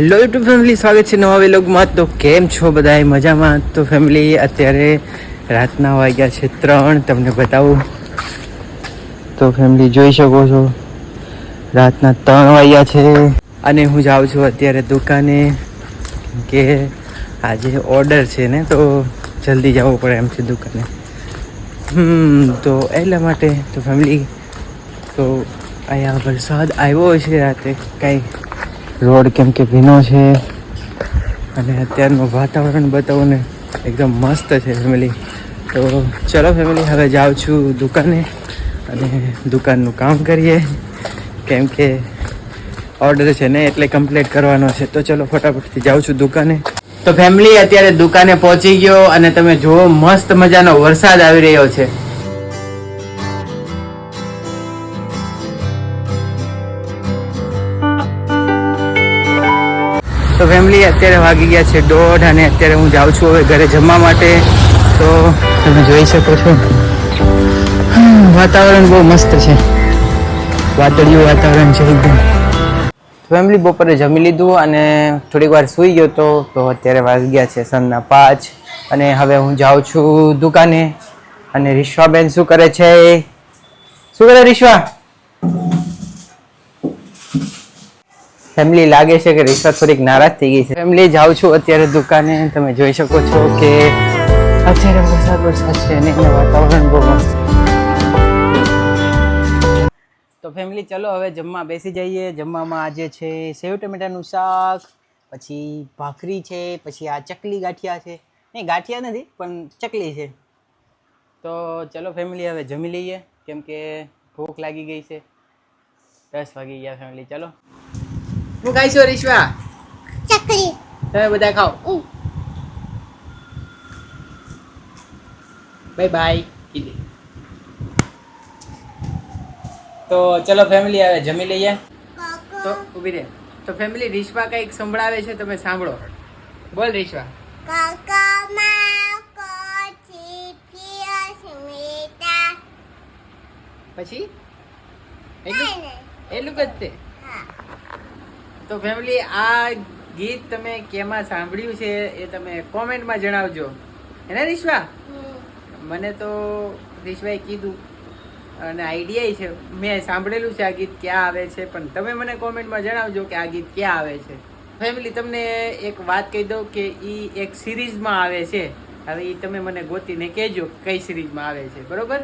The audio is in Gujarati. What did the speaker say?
હેલો યુટ્યુબ ફેમિલી સ્વાગત છે નવા વિલોગમાં. તો કેમ છો બધાય? મજામાં? તો ફેમિલી અત્યારે રાતના વાગ્યા છે ત્રણ. તમને બતાવું. તો ફેમિલી જોઈ શકો છો. રાતના ત્રણ વાગ્યા છે. અને હું જાઉં છું અત્યારે દુકાને, કે આજે ઓર્ડર છે ને, તો જલ્દી જવું પડે એમ છે દુકાને. હમ, તો એટલા માટે તો ફેમિલી તો અહીંયા વરસાદ આવ્યો છે રાતે, કાંઈ રોડ કેમ કે ભીનો છે? અને અત્યારનું વાતાવરણ બતાવું ને એકદમ મસ્ત છે ફેમિલી તો ચલો ફેમિલી હવે જાઉં છું દુકાને અને દુકાનનું કામ કરીએ. કેમ કે ઓર્ડર છે ને એટલે કમ્પ્લીટ કરવાનો છે. તો ચલો ફટાફટથી જાઉં છું દુકાને. તો ફેમિલી અત્યારે દુકાને પહોંચી ગયો અને તમે જુઓ, મસ્ત મજાનો વરસાદ આવી રહ્યો છે. તો ફેમિલી અત્યારે વાગી ગયા છે દોઢ અને અત્યારે હું જાઉં છું હવે ઘરે જમવા માટે. તો તમે જોઈ શકો છો. વાતાવરણ બહુ મસ્ત છે. વાદળિયું વાતાવરણ છે એકદમ. ફેમિલી બપોરે જમી લીધું અને થોડીક વાર સૂઈ ગયો તો તો અત્યારે વાગી ગયા છે સાંજના પાંચ. અને હવે હું જાઉં છું દુકાને. અને રિશ્વાબેન શું કરે છે? શું કરે રિશ્વા? ફેમિલી લાગે છે કે રિશ્વા થોડીક નારાજ થઈ ગઈ છે? ફેમિલી જાઉં છું અત્યારે દુકાને. તમે જોઈ શકો છો કે અત્યારે વરસાદ વરસાદ છે અને વાતાવરણ બહુ મસ્ત તો ફેમિલી ચલો હવે જમવા બેસી જઈએ. જમવામાં આજે છે સેવ ટમેટાનું શાક, પછી ભાખરી છે, પછી આ ચકલી ગાંઠિયા છે. નહીં, ગાંઠિયા નથી, પણ ચકલી છે. તો ચલો ફેમિલી હવે જમી લઈએ. કેમ કે ભૂખ લાગી ગઈ છે. દસ વાગી ગયા ફેમિલી ચલો. હું ખાઈશું રીશ્વા ચકલી. તમે બધા ખાઓ. બાય બાય કીધી. તો ચલો ફેમિલી હવે જમી લઈએ. તો ઊભી રહે. તો ફેમિલી રીશ્વા કંઈક સંભળાવે છે તમે સાંભળો. બોલ રીશ્વા. પછી? એટલું એટલું જ તે. તો ફેમિલી આ ગીત તમે કેમાં સાંભળ્યું છે એ તમે કોમેન્ટમાં જણાવજો. હે રીશ્વા? મને તો રીશ્વાએ કીધું અને આઈડિયા છે. મેં સાંભળેલું છે આ ગીત ક્યાં આવે છે પણ તમે મને કોમેન્ટમાં જણાવજો કે આ ગીત ક્યાં આવે છે. ફેમિલી તમને એક વાત કહી દઉં કે એ એક સિરીઝમાં આવે છે. હવે એ તમે મને ગોતીને કહેજો કઈ સિરીઝમાં આવે છે. બરોબર?